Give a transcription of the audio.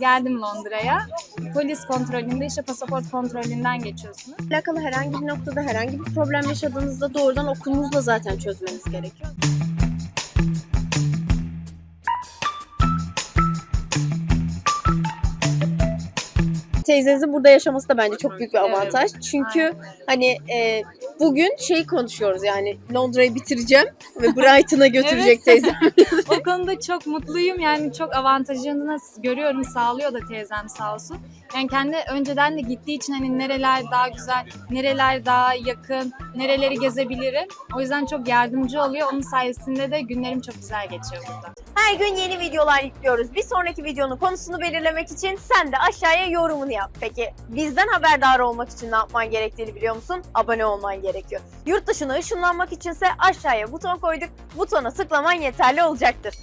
Geldim Londra'ya. Polis kontrolünde işte pasaport kontrolünden geçiyorsunuz. alakalı herhangi bir noktada herhangi bir problem yaşadığınızda doğrudan okulunuzla zaten çözmeniz gerekiyor. Teyzenizin burada yaşaması da bence çok büyük bir avantaj. Çünkü hani e, bugün şey konuşuyoruz yani Londra'yı bitireceğim ve Brighton'a götürecek teyzem. konuda çok mutluyum. Yani çok avantajını görüyorum. Sağlıyor da teyzem sağ olsun. Yani kendi önceden de gittiği için hani nereler daha güzel, nereler daha yakın, nereleri gezebilirim. O yüzden çok yardımcı oluyor. Onun sayesinde de günlerim çok güzel geçiyor burada. Her gün yeni videolar yüklüyoruz. Bir sonraki videonun konusunu belirlemek için sen de aşağıya yorumunu yap. Peki bizden haberdar olmak için ne yapman gerektiğini biliyor musun? Abone olman gerekiyor. Yurt dışına ışınlanmak içinse aşağıya buton koyduk. Butona tıklaman yeterli olacaktır.